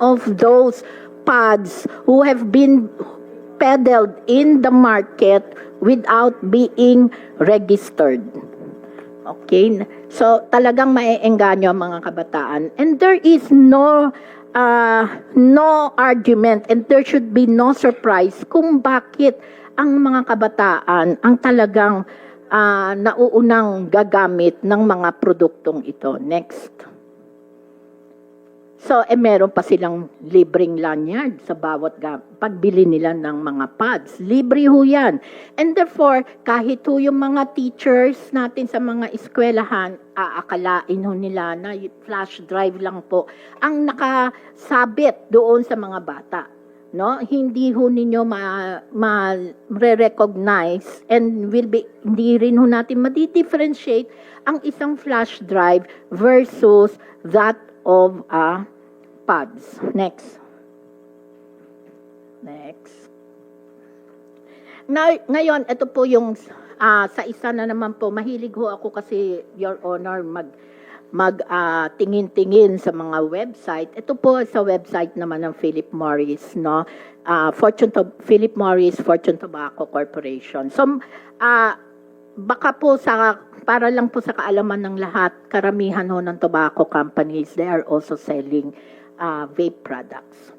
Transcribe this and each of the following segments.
of those pods who have been peddled in the market without being registered. Okay? So, talagang maeengganyo ang mga kabataan. And there is no uh, no argument and there should be no surprise kung bakit ang mga kabataan ang talagang uh, nauunang gagamit ng mga produktong ito. Next. So, eh, meron pa silang libreng lanyard sa bawat pagbili nila ng mga pads. Libre ho yan. And therefore, kahit ho yung mga teachers natin sa mga eskwelahan, aakalain ho nila na flash drive lang po ang nakasabit doon sa mga bata. No? Hindi ho ninyo ma, ma recognize and will be, hindi rin ho natin madi-differentiate ang isang flash drive versus that of a pods. Next. Next. Na, ngayon, ito po yung ah, sa isa na naman po, mahilig ho ako kasi, Your Honor, mag mag ah, tingin-tingin sa mga website. Ito po sa website naman ng Philip Morris, no? Ah, Fortune to Philip Morris Fortune Tobacco Corporation. So ah, baka po sa para lang po sa kaalaman ng lahat, karamihan ho ng tobacco companies, they are also selling uh, vape products.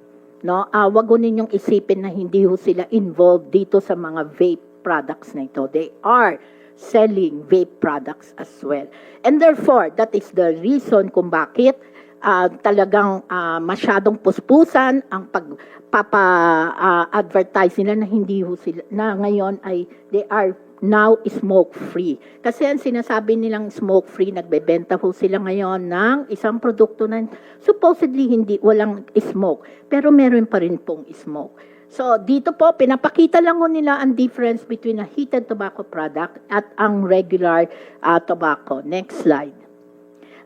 No, uh, wag ninyong isipin na hindi ho sila involved dito sa mga vape products na ito. They are selling vape products as well. And therefore, that is the reason kung bakit uh, talagang uh, masyadong puspusan ang pagpapa-advertise nila na hindi ho sila, na ngayon ay they are now smoke-free. Kasi ang sinasabi nilang smoke-free, nagbebenta ho sila ngayon ng isang produkto na supposedly hindi, walang smoke. Pero meron pa rin pong smoke. So, dito po, pinapakita lang ho nila ang difference between a heated tobacco product at ang regular uh, tobacco. Next slide.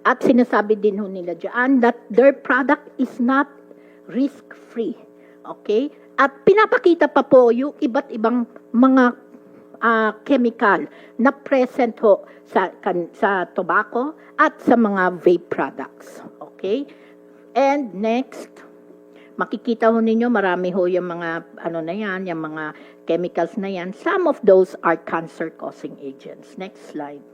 At sinasabi din ho nila dyan that their product is not risk-free. Okay? At pinapakita pa po yung iba't ibang mga ah, chemical na present ho sa, kan, sa tobacco at sa mga vape products. Okay? And next, makikita ho ninyo marami ho yung mga ano na yan, yung mga chemicals na yan. Some of those are cancer-causing agents. Next slide.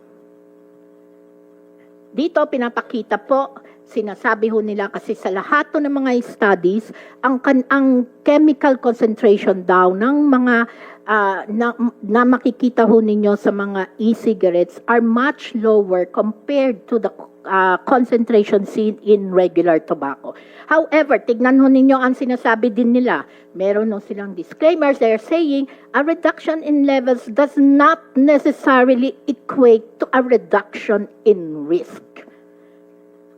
Dito pinapakita po, sinasabi ho nila kasi sa lahat ng mga studies, ang, ang chemical concentration daw ng mga ah, na, na makikita ho ninyo sa mga e-cigarettes are much lower compared to the ah, concentration seen in regular tobacco. However, tignan ho ninyo ang sinasabi din nila. Meron ho silang disclaimers. They're saying a reduction in levels does not necessarily equate to a reduction in risk.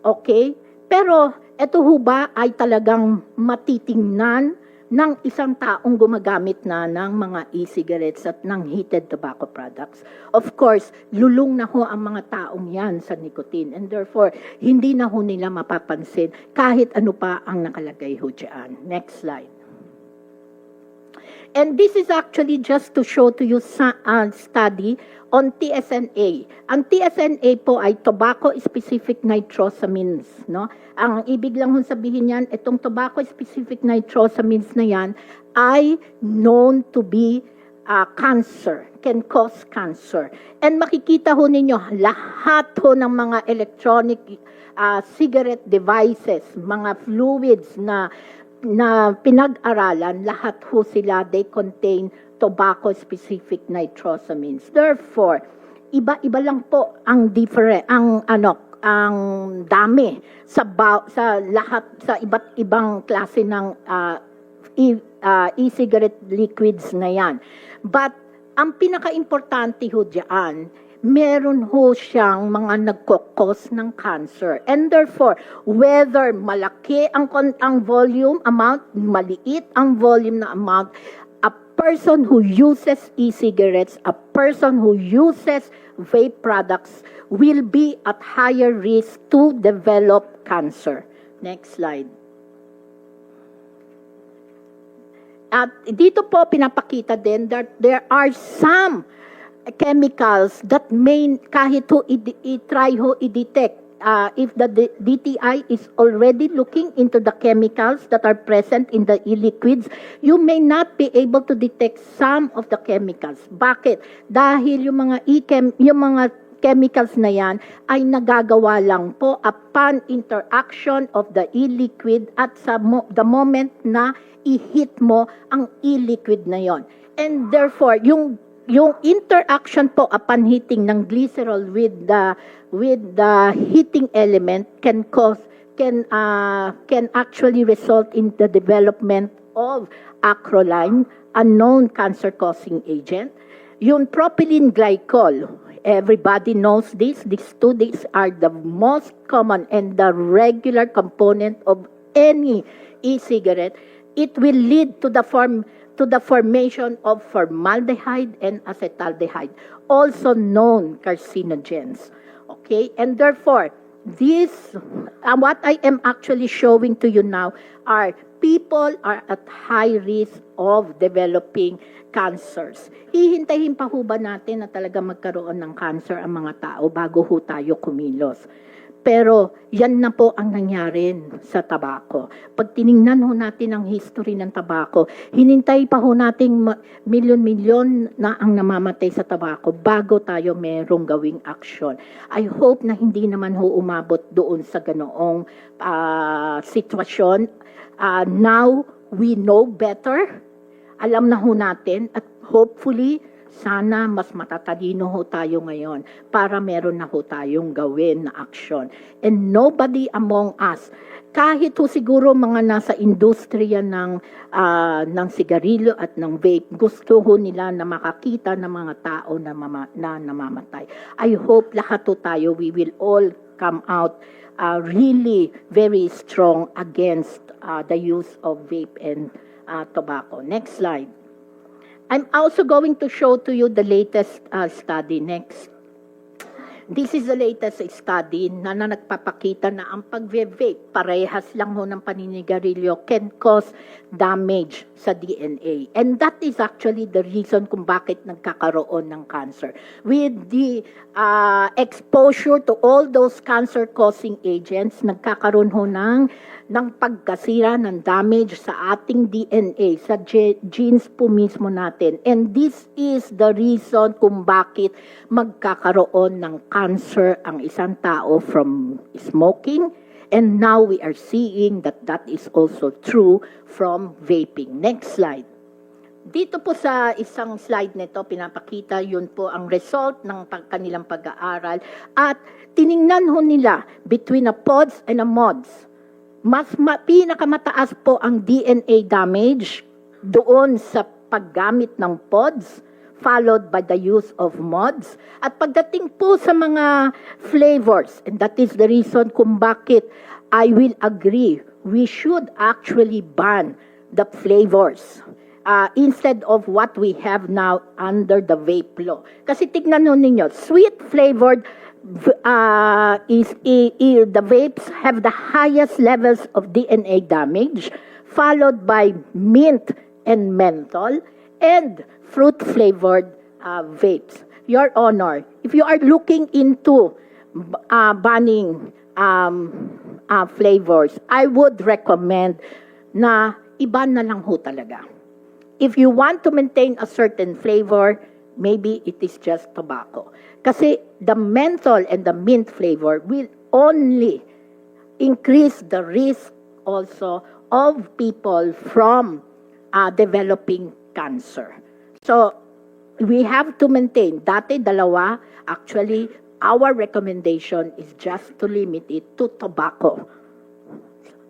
Okay? Pero ito ho ba ay talagang matitingnan ng isang taong gumagamit na ng mga e-cigarettes at ng heated tobacco products. Of course, lulong na ho ang mga taong yan sa nicotine and therefore, hindi na ho nila mapapansin kahit ano pa ang nakalagay ho dyan. Next slide. And this is actually just to show to you sa uh, study on TSNA. Ang TSNA po ay tobacco specific nitrosamines, no? Ang ibig lang hong sabihin niyan, itong tobacco specific nitrosamines na yan ay known to be uh, cancer, can cause cancer. And makikita ho ninyo, lahat ho ng mga electronic uh, cigarette devices, mga fluids na na pinag-aralan, lahat ho sila, they contain tobacco-specific nitrosamines. Therefore, iba-iba lang po ang different, ang ano, ang dami sa ba, sa lahat sa iba't ibang klase ng ah, e- ah, e-cigarette liquids na yan. But ang pinaka-importante ho diyan, meron ho siyang mga nagkokos ng cancer. And therefore, whether malaki ang, ang volume amount, maliit ang volume na amount, a person who uses e-cigarettes, a person who uses vape products will be at higher risk to develop cancer. Next slide. At dito po pinapakita din that there are some chemicals that may kahit ho i-try ho i-detect uh, if the DTI is already looking into the chemicals that are present in the e-liquids, you may not be able to detect some of the chemicals. Bakit? Dahil yung mga e-chem, yung mga chemicals na yan ay nagagawa lang po upon interaction of the e-liquid at sa mo- the moment na i-hit mo ang e-liquid na yon. And therefore, yung yung interaction po upon hitting ng glycerol with the with the heating element can cause can uh, can actually result in the development of acrolein, a known cancer causing agent. Yung propylene glycol, everybody knows this. These two these are the most common and the regular component of any e-cigarette. It will lead to the form to the formation of formaldehyde and acetaldehyde, also known carcinogens. Okay, and therefore, this, uh, what I am actually showing to you now are people are at high risk of developing cancers. Hihintayin pa ho ba natin na talaga magkaroon ng cancer ang mga tao bago ho tayo kumilos? Pero yan na po ang nangyari sa tabako. Pag tiningnan ho natin ang history ng tabako, hinintay pa ho nating milyon-milyon na ang namamatay sa tabako bago tayo merong gawing aksyon. I hope na hindi naman ho umabot doon sa ganoong ah, sitwasyon. Ah, now, we know better. Alam na ho natin at hopefully sana mas matatalino ho tayo ngayon para meron na ho tayong gawin na aksyon. And nobody among us, kahit ho siguro mga nasa industriya ng, ah, ng sigarilyo at ng vape, gusto ho nila na makakita ng mga tao na, mama, na namamatay. I hope lahat ho tayo, we will all come out uh, really very strong against uh, the use of vape and uh, tobacco. Next slide. I'm also going to show to you the latest uh, study next. This is the latest study na, na nagpapakita na ang pag-vape, parehas lang ho ng paninigarilyo, can cause damage sa DNA. And that is actually the reason kung bakit nagkakaroon ng cancer. With the uh, exposure to all those cancer-causing agents, nagkakaroon ho ng ng pagkasira ng damage sa ating DNA, sa ge- genes po mismo natin. And this is the reason kung bakit magkakaroon ng cancer ang isang tao from smoking. And now we are seeing that that is also true from vaping. Next slide. Dito po sa isang slide nito, pinapakita yun po ang result ng kanilang pag-aaral at tiningnan ho nila between a pods and a mods mas ma, pinakamataas po ang DNA damage doon sa paggamit ng pods followed by the use of mods. At pagdating po sa mga flavors, and that is the reason kung bakit I will agree, we should actually ban the flavors uh, instead of what we have now under the vape law. Kasi tignan nyo ninyo, sweet flavored uh, is i- i- the vapes have the highest levels of DNA damage, followed by mint and menthol, and fruit flavored uh, vapes. Your Honor, if you are looking into uh, banning um, uh, flavors, I would recommend na iba na lang ho talaga. If you want to maintain a certain flavor, maybe it is just tobacco. Kasi the menthol and the mint flavor will only increase the risk also of people from uh, developing cancer. So, we have to maintain. Dati, dalawa. Actually, our recommendation is just to limit it to tobacco.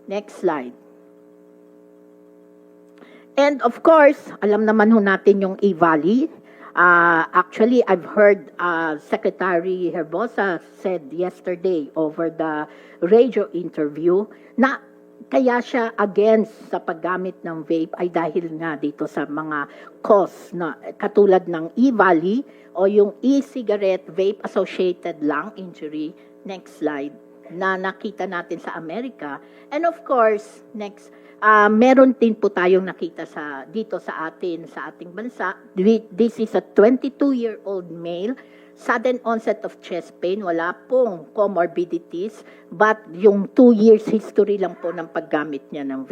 Next slide. And of course, alam naman ho natin yung E-Valley. Uh, actually, I've heard uh, Secretary Herbosa said yesterday over the radio interview na kaya siya against sa paggamit ng vape ay dahil nga dito sa mga cause na katulad ng E-Valley o yung e-cigarette vape associated lung injury. Next slide na nakita natin sa Amerika. And of course, next, ah meron din po tayong nakita sa dito sa atin, sa ating bansa. Thi- This is a 22-year-old male sudden onset of chest pain, wala pong comorbidities, but yung two years history lang po ng paggamit niya ng